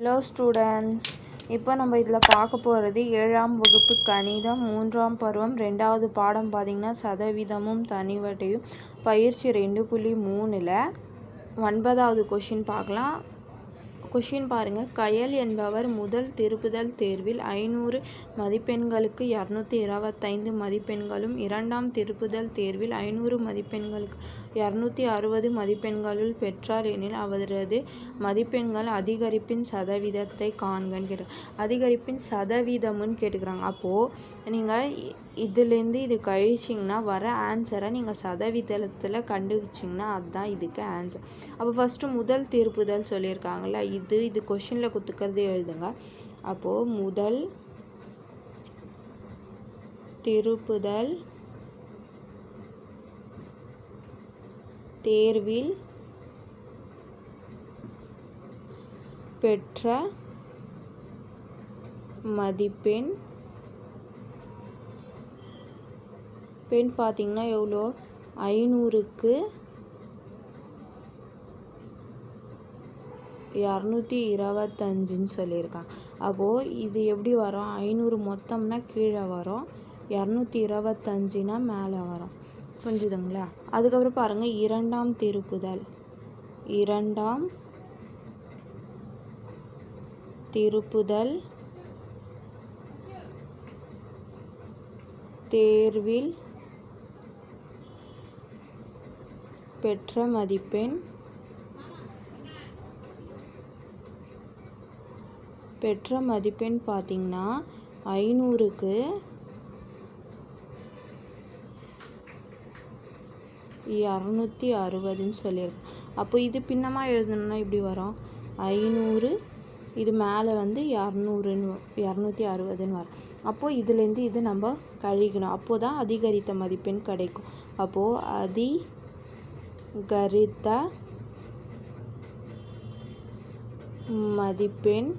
Hello students இப்போ நம்ம இதில் பார்க்க போகிறது ஏழாம் வகுப்பு கணிதம் மூன்றாம் பருவம் ரெண்டாவது பாடம் பார்த்திங்கன்னா சதவீதமும் தனிவட்டையும். பயிற்சி ரெண்டு புள்ளி மூணில் ஒன்பதாவது கொஷின் பார்க்கலாம். கொஷின் பாருங்கள் கயல் என்பவர் முதல் திருப்புதல் தேர்வில் ஐநூறு மதிப்பெண்களுக்கு இரநூத்தி இருபத்தைந்து மதிப்பெண்களும் இரண்டாம் திருப்புதல் தேர்வில் ஐநூறு மதிப்பெண்களுக்கு இரநூத்தி அறுபது மதிப்பெண்களுள் பெற்றார் எனில் அவரது மதிப்பெண்கள் அதிகரிப்பின் சதவீதத்தை காண்கன்னு கேட்டு அதிகரிப்பின் சதவீதம்னு கேட்டுக்கிறாங்க. அப்போது நீங்கள் இதுலேருந்து இது கழிச்சிங்கன்னா வர ஆன்சரை நீங்கள் சதவீதத்தில் கண்டுபிடிச்சிங்கன்னா அதுதான் இதுக்கு ஆன்சர் அப்போ ஃபஸ்ட்டு முதல் திருப்புதல் சொல்லியிருக்காங்களா இது இது கொஷினில் குத்துக்கிறது எழுதுங்க. அப்போது முதல் திருப்புதல் தேர்வில் பெற்ற மதிப்பெண். பெண் பார்த்திங்கன்னா எவ்வளோ? ஐநூறுக்கு இரநூத்தி இருபத்தஞ்சுன்னு சொல்லியிருக்காங்க. அப்போது இது எப்படி வரும்? ஐநூறு மொத்தம்னா கீழே வரும். இரநூத்தி இருபத்தஞ்சுனா மேலே வரும். புரிஞ்சுதுங்களா அதுக்கப்புறம் பாருங்கள் இரண்டாம் திருப்புதல். இரண்டாம் திருப்புதல். தேர்வில் பெற்ற மதிப்பெண் பெற்ற மதிப்பெண் பார்த்திங்கன்னா ஐநூறுக்கு இரநூத்தி அறுபதுன்னு சொல்லியிருக்கோம். அப்போ இது பின்னமாக எழுதணும்னா இப்படி வரும். ஐநூறு இது மேலே வந்து இரநூறுன்னு இரநூத்தி அறுபதுன்னு வரும். அப்போது இதுலேருந்து இது நம்ம கழிக்கணும். அப்போது தான் அதிகரித்த மதிப்பெண் கிடைக்கும். அப்போது அதிகரித்த மதிப்பெண்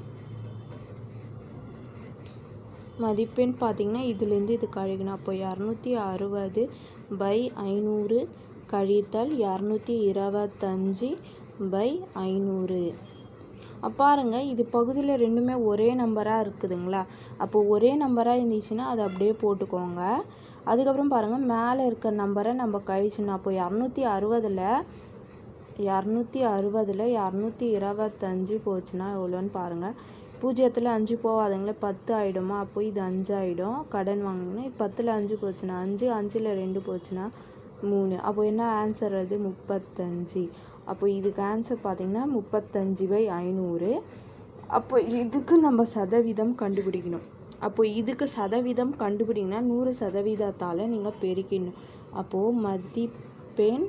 மதிப்பெண் பார்த்திங்கன்னா இதுலேருந்து இது கழிக்கணும். அப்போ இரநூத்தி அறுபது பை ஐநூறு கழித்தல் இரநூத்தி இருபத்தஞ்சி பை ஐநூறு. பாருங்கள் இது பகுதியில் ரெண்டுமே ஒரே நம்பராக இருக்குதுங்களா? அப்போ ஒரே நம்பராக இருந்துச்சுன்னா அதை அப்படியே போட்டுக்கோங்க. அதுக்கப்புறம் பாருங்கள் மேலே இருக்க நம்பரை நம்ம கழிச்சுனா அப்போ இரநூத்தி அறுபதில் இரநூத்தி அறுபதில் இரநூத்தி இருபத்தஞ்சி போச்சுன்னா எவ்வளோன்னு பாருங்கள் பூஜ்ஜியத்தில் அஞ்சு போகாதுங்களே பத்து ஆகிடுமா அப்போ இது அஞ்சு ஆகிடும் கடன் வாங்கினீங்கன்னா இது பத்தில் அஞ்சு போச்சுன்னா அஞ்சு அஞ்சில் ரெண்டு போச்சுன்னா மூணு. அப்போ என்ன ஆன்சர் அது? முப்பத்தஞ்சு. அப்போ இதுக்கு ஆன்சர் பார்த்திங்கன்னா முப்பத்தஞ்சு பை ஐநூறு. அப்போ இதுக்கு நம்ம சதவீதம் கண்டுபிடிக்கணும். அப்போ இதுக்கு சதவீதம் கண்டுபிடிங்கன்னா நூறு சதவீதத்தால் நீங்கள் பெருக்கணும் அப்போது மதிப்பெண்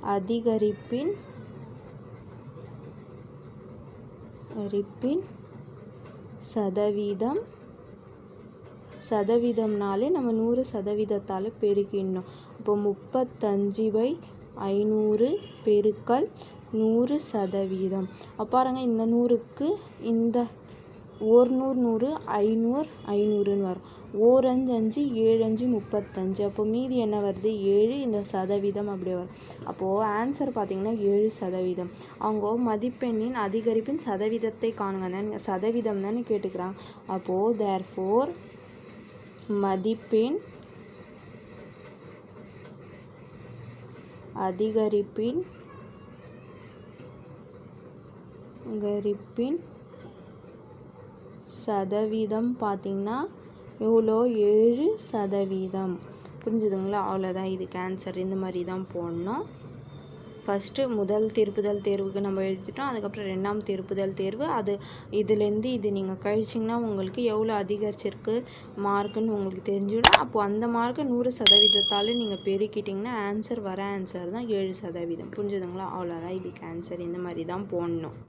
அதிகரிப்பின் அதிகரிப்பின் சதவீதம் சதவீதம்னாலே நம்ம நூறு சதவீதத்தால் பெருக்கிடணும் இப்போ முப்பத்தஞ்சு பை ஐநூறு பெருக்கல் நூறு சதவீதம். பாருங்கள் இந்த நூறுக்கு இந்த ஒரு நூறு நூறு ஐநூறு ஐநூறுன்னு வரும். ஓரஞ்சு அஞ்சு ஏழு அஞ்சு முப்பத்தஞ்சு. அப்போ மீதி என்ன வருது? ஏழு. இந்த சதவீதம் அப்படி வரும். அப்போது ஆன்சர் பார்த்திங்கன்னா ஏழு சதவீதம். அவங்க மதிப்பெண்ணின் அதிகரிப்பின் சதவீதத்தை காணுங்க சதவீதம் தானே கேட்டுக்கிறாங்க. அப்போது தேர் ஃபோர் மதிப்பெண் அதிகரிப்பின் அதிகரிப்பின் சதவீதம் பார்த்திங்கன்னா எவ்வளோ? ஏழு சதவீதம். புரிஞ்சுதுங்களா? அவ்வளோதான். இது கேன்சர் இந்த மாதிரி தான் போடணும். ஃபஸ்ட்டு முதல் திருப்புதல் தேர்வுக்கு நம்ம எழுதிட்டோம். அதுக்கப்புறம் ரெண்டாம் திருப்புதல் தேர்வு. அது இதுலேருந்து இது நீங்கள் கழிச்சிங்கன்னா உங்களுக்கு எவ்வளோ அதிகரிச்சிருக்கு மார்க்குன்னு உங்களுக்கு தெரிஞ்சிடும். அப்போது அந்த மார்க்கை நூறு சதவீதத்தால் நீங்கள் பெருக்கிட்டிங்கன்னா ஆன்சர் வர ஆன்சர் தான் ஏழு சதவீதம். புரிஞ்சுதுங்களா? அவ்வளோதான் இதுக்கு ஆன்சர் இந்த மாதிரி தான் போடணும்.